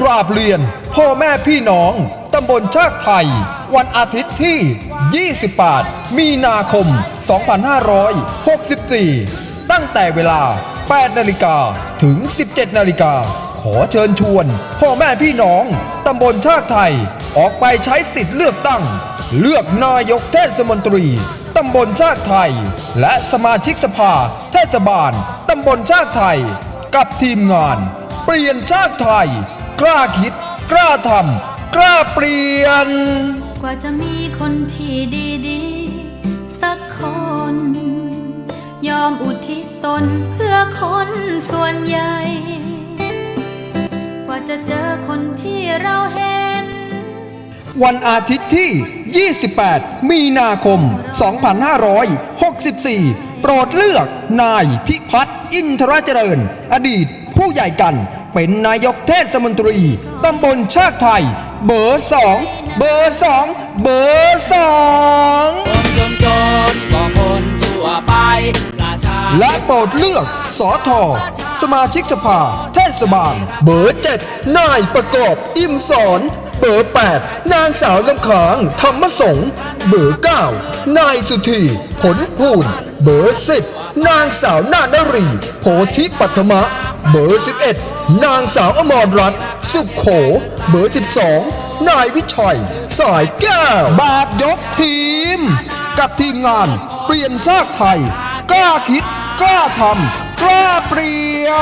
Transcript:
กราบเรียน พ่อแม่พี่น้อง ตำบลชากไทย วันอาทิตย์ที่ 28 มีนาคม 2564 ตั้งแต่เวลา 8 นาฬิกาถึง 17 นาฬิกา ขอเชิญชวน พ่อแม่พี่น้อง ตำบลชากไทย ออกไปใช้สิทธิ์เลือกตั้ง เลือกนายกเทศมนตรี ตำบลชากไทย และสมาชิกสภา เทศบาล ตำบลชากไทย กับทีมงาน เปลี่ยนชาติไทย กล้าคิด กล้าทำกล้าเปลี่ยน กว่าจะมีคนที่ดีๆ สักคน ยอมอุทิศตนเพื่อคนส่วนใหญ่ กว่าจะเจอคนที่เราเห็น วันอาทิตย์ที่ 28 มีนาคม 2564 โปรดเลือกนายพิพัฒน์อินทรเจริญ อดีตผู้ใหญ่กัน เป็นนายกเทศมนตรีตำบลชาติไทย เบอร์สองเบอร์สองเบอร์สองจนจนก็คนทั่วไปประชาและโปรดเลือกสอทอสมาชิกสภา เทศบาลเบอร์เจ็ดนายประกอบ อิ่มสอน เบอร์แปดนางสาวลำขางธรรมสงฆ์เบอร์เก้านายสุธีผลพูนเบอร์สิบนางสาวนาดรี โพธิปัทมะ เบอร์สิบเอ็ดนางสาวอมรรัตน์สุขโข เบอร์สิบสองนายวิชัย สายแก้ว แบบยกทีม กับทีมงาน เปลี่ยนชาติไทย กล้าคิด กล้าทำ กล้าเปลี่ยน